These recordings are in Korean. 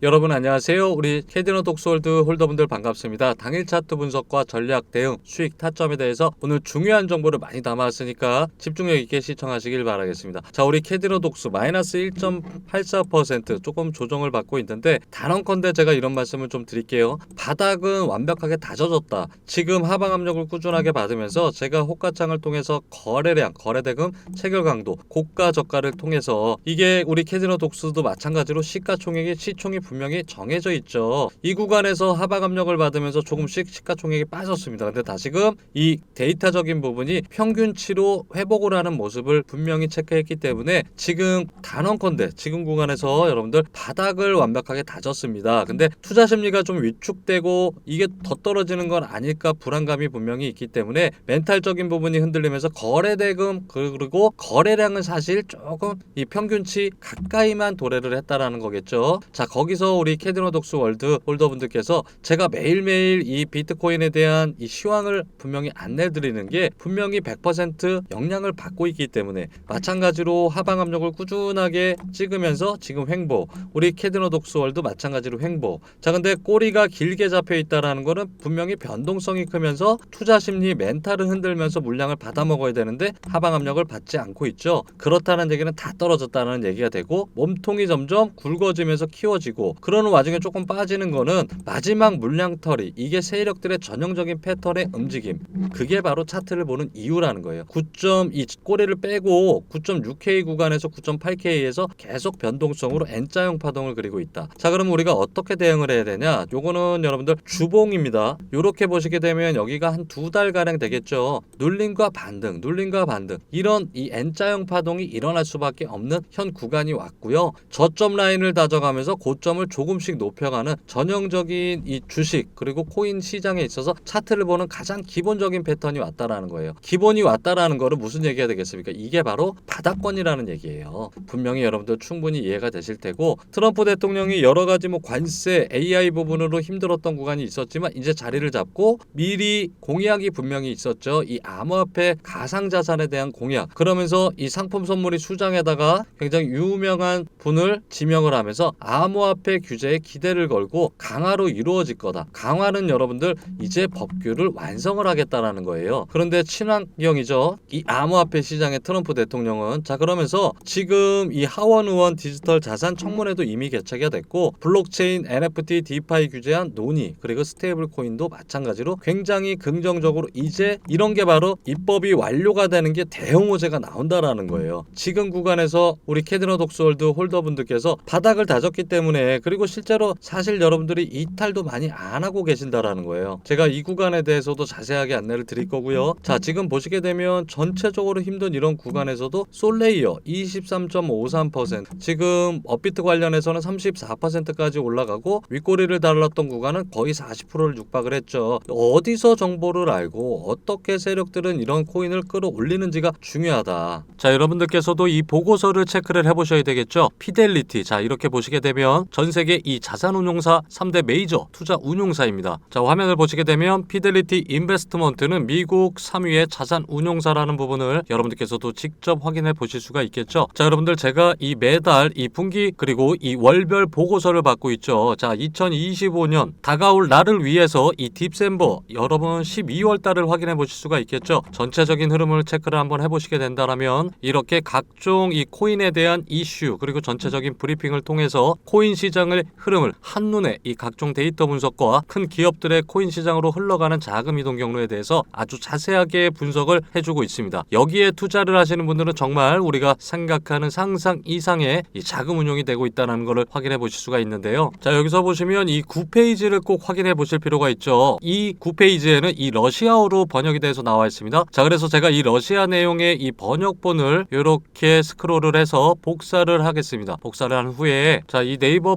여러분 안녕하세요. 우리 캐디너 독스홀드 홀더분들 반갑습니다. 당일 차트 분석과 전략 대응, 수익 타점에 대해서 오늘 중요한 정보를 많이 담아왔으니까 집중력 있게 시청하시길 바라겠습니다. 자, 우리 캐디너 독스 마이너스 1.84% 조금 조정을 받고 있는데 단언컨대 제가 이런 말씀을 좀 드릴게요. 바닥은 완벽하게 다져졌다. 지금 하방 압력을 꾸준하게 받으면서 제가 호가창을 통해서 거래량, 거래대금, 체결 강도, 고가 저가를 통해서 이게 우리 캐디너 독스도 마찬가지로 시가총액이 시총이 분명히 정해져 있죠. 이 구간에서 하방 압력을 받으면서 조금씩 시가총액이 빠졌습니다. 근데 다시금 이 데이터적인 부분이 평균치로 회복을 하는 모습을 분명히 체크했기 때문에 지금 단언컨대 지금 구간에서 여러분들 바닥을 완벽하게 다졌습니다. 근데 투자 심리가 좀 위축되고 이게 더 떨어지는 건 아닐까 불안감이 분명히 있기 때문에 멘탈적인 부분이 흔들리면서 거래 대금 그리고 거래량은 사실 조금 이 평균치 가까이만 도래를 했다라는 거겠죠. 자 거기서 우리 캐디노 독스 월드 홀더분들께서 제가 매일매일 이 비트코인에 대한 이 시황을 분명히 안내 드리는 게 분명히 100% 영향을 받고 있기 때문에 마찬가지로 하방 압력을 꾸준하게 찍으면서 지금 횡보 우리 캐디노 독스 월드 마찬가지로 횡보. 자 근데 꼬리가 길게 잡혀 있다라는 거는 분명히 변동성이 크면서 투자 심리 멘탈을 흔들면서 물량을 받아 먹어야 되는데 하방 압력을 받지 않고 있죠. 그렇다는 얘기는 다 떨어졌다는 얘기가 되고 몸통이 점점 굵어지면서 키워지고 그런 와중에 조금 빠지는 거는 마지막 물량 털이 이게 세력들의 전형적인 패턴의 움직임. 그게 바로 차트를 보는 이유라는 거예요. 9.2 꼬리를 빼고 9.6K 구간에서 9.8K에서 계속 변동성으로 N자형 파동을 그리고 있다. 자 그럼 우리가 어떻게 대응을 해야 되냐? 요거는 여러분들 주봉입니다. 요렇게 보시게 되면 여기가 한 두 달가량 되겠죠. 눌림과 반등 눌림과 반등. 이런 이 N자형 파동이 일어날 수밖에 없는 현 구간이 왔고요. 저점 라인을 다져가면서 고점 을 조금씩 높여가는 전형적인 이 주식 그리고 코인 시장에 있어서 차트를 보는 가장 기본적인 패턴이 왔다라는 거예요. 기본이 왔다라는 거는 무슨 얘기가 되겠습니까? 이게 바로 바닥권이라는 얘기예요. 분명히 여러분들 충분히 이해가 되실 테고 트럼프 대통령이 여러 가지 뭐 관세, AI 부분으로 힘들었던 구간이 있었지만 이제 자리를 잡고 미리 공약이 분명히 있었죠. 이 암호화폐 가상 자산에 대한 공약. 그러면서 이 상품 선물이 수장에다가 굉장히 유명한 분을 지명을 하면서 암호화폐 규제에 기대를 걸고 강화로 이루어질 거다. 강화는 여러분들 이제 법규를 완성을 하겠다라는 거예요. 그런데 친환경이죠. 이 암호화폐 시장의 트럼프 대통령은 자 그러면서 지금 이 하원 의원 디지털 자산 청문회도 이미 개최가 됐고 블록체인 NFT 디파이 규제안 논의 그리고 스테이블 코인도 마찬가지로 굉장히 긍정적으로 이제 이런 게 바로 입법이 완료가 되는 게 대형 호재가 나온다라는 거예요. 지금 구간에서 우리 캐드너 독스월드 홀더분들께서 바닥을 다졌기 때문에 그리고 실제로 사실 여러분들이 이탈도 많이 안 하고 계신다라는 거예요. 제가 이 구간에 대해서도 자세하게 안내를 드릴 거고요. 자, 지금 보시게 되면 전체적으로 힘든 이런 구간에서도 솔레이어 23.53% 지금 업비트 관련해서는 34%까지 올라가고 윗꼬리를 달랐던 구간은 거의 40%를 육박을 했죠. 어디서 정보를 알고 어떻게 세력들은 이런 코인을 끌어올리는지가 중요하다. 자, 여러분들께서도 이 보고서를 체크를 해보셔야 되겠죠. 피델리티. 자, 이렇게 보시게 되면 전 세계 이 자산운용사 3대 메이저 투자 운용사입니다. 자, 화면을 보시게 되면 피델리티 인베스트먼트는 미국 3위의 자산운용사라는 부분을 여러분들께서도 직접 확인해 보실 수가 있겠죠. 자, 여러분들 제가 이 매달 이 분기 그리고 이 월별 보고서를 받고 있죠. 자, 2025년 다가올 날을 위해서 이 딥셈버 여러분 12월 달을 확인해 보실 수가 있겠죠. 전체적인 흐름을 체크를 한번 해보시게 된다면 이렇게 각종 이 코인에 대한 이슈 그리고 전체적인 브리핑을 통해서 코인 시 장의 흐름을 한눈에 이 각종 데이터 분석과 큰 기업들의 코인 시장으로 흘러가는 자금 이동 경로에 대해서 아주 자세하게 분석을 해주고 있습니다. 여기에 투자를 하시는 분들은 정말 우리가 생각하는 상상 이상의 이 자금 운용이 되고 있다는 것을 확인해 보실 수가 있는데요. 자 여기서 보시면 이 9페이지를 꼭 확인해 보실 필요가 있죠. 이 9페이지에는 이 러시아어로 번역이 돼서 나와 있습니다. 자 그래서 제가 이 러시아 내용의 이 번역본을 이렇게 스크롤을 해서 복사를 하겠습니다. 복사를 한 후에 자 이 네이버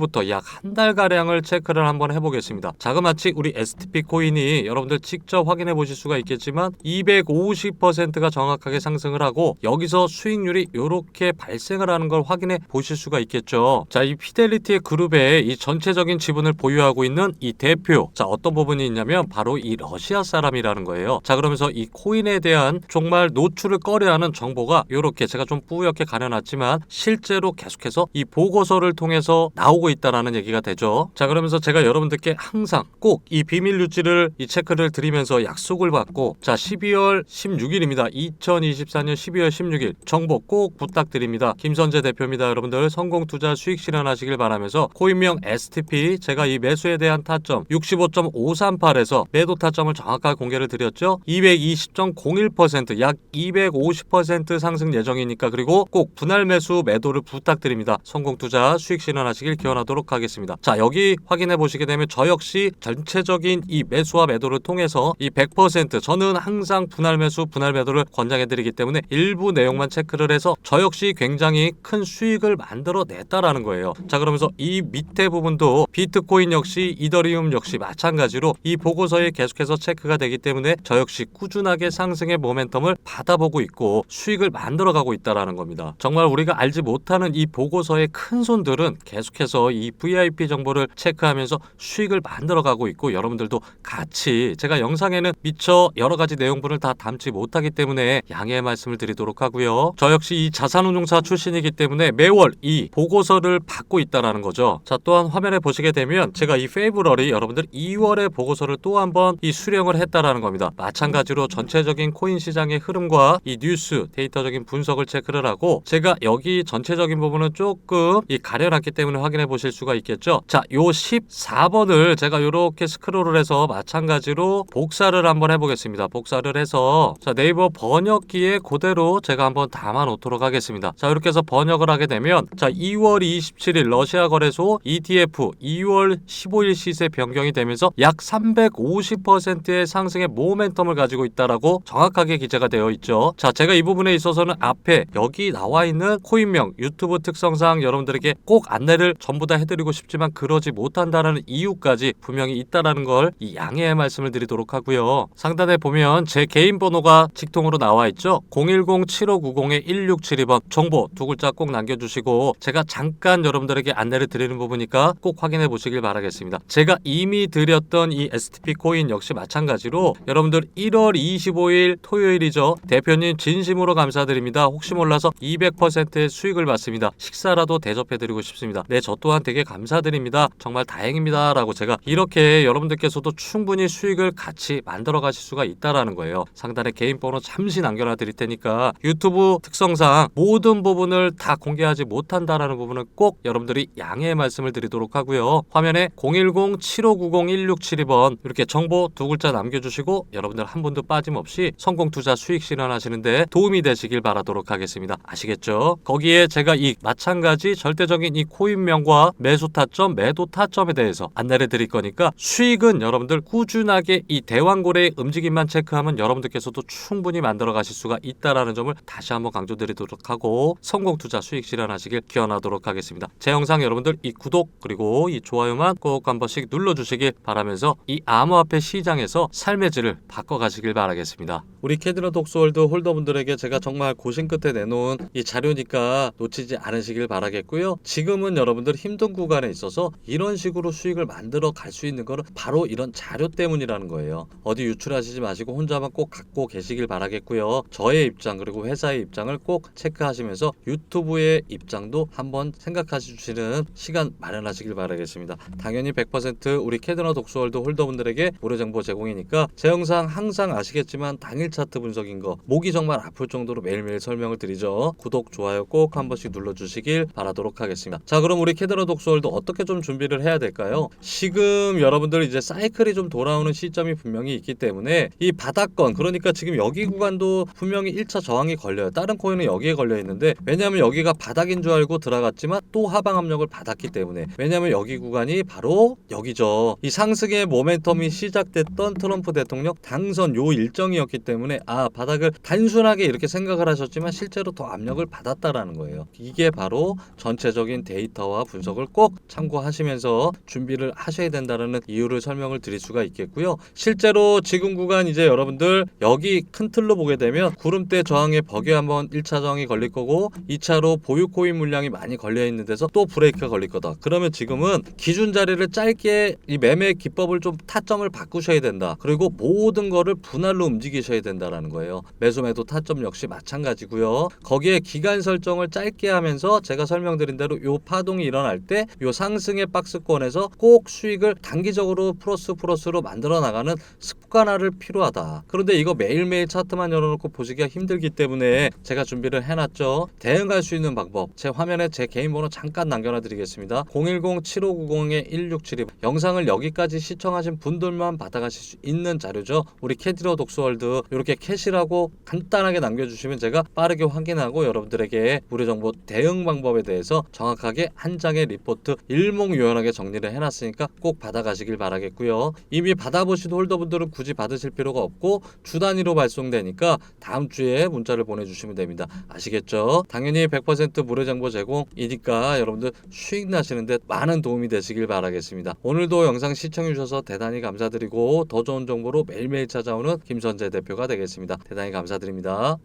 부터 일요일부터 약 한 달가량을 체크를 한번 해보겠습니다. 자그마치 우리 STP 코인이 여러분들 직접 확인해 보실 수가 있겠지만 250%가 정확하게 상승을 하고 여기서 수익률이 이렇게 발생을 하는 걸 확인해 보실 수가 있겠죠. 자, 이 피델리티의 그룹에 이 전체적인 지분을 보유하고 있는 이 대표. 자, 어떤 부분이 있냐면 바로 이 러시아 사람이라는 거예요. 자, 그러면서 이 코인에 대한 정말 노출을 꺼려하는 정보가 이렇게 제가 좀 뿌옇게 가려놨지만 실제로 계속해서 이 보고서를 통해서 나오고 있다라는 얘기가 되죠. 자, 그러면서 제가 여러분들께 항상 꼭 이 비밀 유지를 이 체크를 드리면서 약속을 받고 자, 12월 16일입니다. 2024년 12월 16일 정보 꼭 부탁드립니다. 김선재 대표입니다. 여러분들 성공 투자 수익 실현하시길 바라면서 코인명 STP 제가 이 매수에 대한 타점 65.538에서 매도 타점을 정확하게 공개를 드렸죠. 220.01%약 250% 상승 예정이니까 그리고 꼭 분할 매수 매도를 부탁드립니다. 성공 투자 수익 실현하시길 기원 하도록 하겠습니다. 자, 여기 확인해 보시게 되면 저 역시 전체적인 이 매수와 매도를 통해서 이 100% 저는 항상 분할 매수, 분할 매도를 권장해 드리기 때문에 일부 내용만 체크를 해서 저 역시 굉장히 큰 수익을 만들어 냈다라는 거예요. 자, 그러면서 이 밑에 부분도 비트코인 역시 이더리움 역시 마찬가지로 이 보고서에 계속해서 체크가 되기 때문에 저 역시 꾸준하게 상승의 모멘텀을 받아보고 있고 수익을 만들어 가고 있다라는 겁니다. 정말 우리가 알지 못하는 이 보고서의 큰 손들은 계속해서 이 VIP 정보를 체크하면서 수익을 만들어 가고 있고 여러분들도 같이 제가 영상에는 미처 여러 가지 내용들을 다 담지 못하기 때문에 양해의 말씀을 드리도록 하고요. 저 역시 이 자산운용사 출신이기 때문에 매월 이 보고서를 받고 있다라는 거죠. 자, 또한 화면에 보시게 되면 제가 이 페이브러리 여러분들 2월에 보고서를 또 한번 이 수령을 했다라는 겁니다. 마찬가지로 전체적인 코인 시장의 흐름과 이 뉴스 데이터적인 분석을 체크를 하고 제가 여기 전체적인 부분은 조금 이 가려놨기 때문에 확인해 보실 수가 있겠죠. 자, 요 14번을 제가 이렇게 스크롤을 해서 마찬가지로 복사를 한번 해보겠습니다. 복사를 해서 자 네이버 번역기에 그대로 제가 한번 담아 놓도록 하겠습니다. 자 이렇게 해서 번역을 하게 되면 자 2월 27일 러시아 거래소 ETF 2월 15일 시세 변경이 되면서 약 350%의 상승의 모멘텀을 가지고 있다라고 정확하게 기재가 되어 있죠. 자 제가 이 부분에 있어서는 앞에 여기 나와 있는 코인명 유튜브 특성상 여러분들에게 꼭 안내를 전부 다 해드리고 싶지만 그러지 못한다는 이유까지 분명히 있다라는 걸 이 양해의 말씀을 드리도록 하고요. 상단에 보면 제 개인 번호가 직통으로 나와 있죠. 010-7590-1672번 정보 두 글자 꼭 남겨주시고 제가 잠깐 여러분들에게 안내를 드리는 부분이니까 꼭 확인해 보시길 바라겠습니다. 제가 이미 드렸던 이 STP 코인 역시 마찬가지로 여러분들 1월 25일 토요일이죠. 대표님 진심으로 감사드립니다. 혹시 몰라서 200%의 수익을 받습니다. 식사라도 대접해드리고 싶습니다. 네, 저 또한 되게 감사드립니다. 정말 다행입니다. 라고 제가 이렇게 여러분들께서도 충분히 수익을 같이 만들어 가실 수가 있다라는 거예요. 상단에 개인 번호 잠시 남겨놔 드릴 테니까 유튜브 특성상 모든 부분을 다 공개하지 못한다라는 부분은 꼭 여러분들이 양해의 말씀을 드리도록 하고요. 화면에 010-7590-1672번 이렇게 정보 두 글자 남겨주시고 여러분들 한 분도 빠짐없이 성공 투자 수익 실현하시는데 도움이 되시길 바라도록 하겠습니다. 아시겠죠? 거기에 제가 이 마찬가지 절대적인 이 코인명과 매수 타점, 매도 타점에 대해서 안내를 드릴 거니까 수익은 여러분들 꾸준하게 이 대왕고래의 움직임만 체크하면 여러분들께서도 충분히 만들어 가실 수가 있다라는 점을 다시 한번 강조드리도록 하고 성공 투자 수익 실현하시길 기원하도록 하겠습니다. 제 영상 여러분들 이 구독 그리고 이 좋아요만 꼭 한 번씩 눌러 주시길 바라면서 이 암호화폐 시장에서 삶의 질을 바꿔 가시길 바라겠습니다. 우리 캐드너 독스월드 홀더분들에게 제가 정말 고심 끝에 내놓은 이 자료니까 놓치지 않으시길 바라겠고요. 지금은 여러분들 힘든 구간에 있어서 이런 식으로 수익을 만들어 갈 수 있는 거는 바로 이런 자료 때문이라는 거예요. 어디 유출하시지 마시고 혼자만 꼭 갖고 계시길 바라겠고요. 저의 입장 그리고 회사의 입장을 꼭 체크하시면서 유튜브의 입장도 한번 생각해 주시는 시간 마련하시길 바라겠습니다. 당연히 100% 우리 캐드너 독스월드 홀더분들에게 무료 정보 제공이니까 제 영상 항상 아시겠지만 당일 차트 분석인 거 목이 정말 아플 정도로 매일매일 설명을 드리죠. 구독, 좋아요 꼭 한 번씩 눌러주시길 바라도록 하겠습니다. 자 그럼 우리 캐드 너 독스월드 어떻게 좀 준비를 해야 될까요? 지금 여러분들 이제 사이클이 좀 돌아오는 시점이 분명히 있기 때문에 이 바닥권 그러니까 지금 여기 구간도 분명히 1차 저항이 걸려요. 다른 코인은 여기에 걸려 있는데 왜냐하면 여기가 바닥인 줄 알고 들어갔지만 또 하방 압력을 받았기 때문에 왜냐하면 여기 구간이 바로 여기죠. 이 상승의 모멘텀이 시작됐던 트럼프 대통령 당선 요 일정이었기 때문에 아 바닥을 단순하게 이렇게 생각을 하셨지만 실제로 더 압력을 받았다라는 거예요. 이게 바로 전체적인 데이터와 분석 분석을 꼭 참고하시면서 준비를 하셔야 된다는 이유를 설명을 드릴 수가 있겠고요. 실제로 지금 구간 이제 여러분들 여기 큰 틀로 보게 되면 구름대 저항에 벽에 한번 1차 저항이 걸릴 거고 2차로 보유 코인 물량이 많이 걸려 있는 데서 또 브레이크가 걸릴 거다. 그러면 지금은 기준 자리를 짧게 이 매매 기법을 좀 타점을 바꾸셔야 된다. 그리고 모든 거를 분할로 움직이셔야 된다라는 거예요. 매수 매도 타점 역시 마찬가지고요. 거기에 기간 설정을 짧게 하면서 제가 설명드린 대로 요 파동이 일어날 때 요 상승의 박스권에서 꼭 수익을 단기적으로 플러스 플러스로 만들어 나가는 습관화를 필요하다. 그런데 이거 매일매일 차트만 열어놓고 보시기가 힘들기 때문에 제가 준비를 해놨죠. 대응할 수 있는 방법. 제 화면에 제 개인 번호 잠깐 남겨놔 드리겠습니다. 010-7590-1672 영상을 여기까지 시청하신 분들만 받아가실 수 있는 자료죠. 우리 캐디러 독서월드 이렇게 캐시라고 간단하게 남겨주시면 제가 빠르게 확인하고 여러분들에게 무료 정보 대응 방법에 대해서 정확하게 한 장의 리포트 일목요연하게 정리를 해놨으니까 꼭 받아가시길 바라겠고요. 이미 받아보신 홀더분들은 굳이 받으실 필요가 없고 주 단위로 발송되니까 다음 주에 문자를 보내주시면 됩니다. 아시겠죠? 당연히 100% 무료 정보 제공이니까 여러분들 수익 나시는데 많은 도움이 되시길 바라겠습니다. 오늘도 영상 시청해 주셔서 대단히 감사드리고 더 좋은 정보로 매일매일 찾아오는 김선재 대표가 되겠습니다. 대단히 감사드립니다.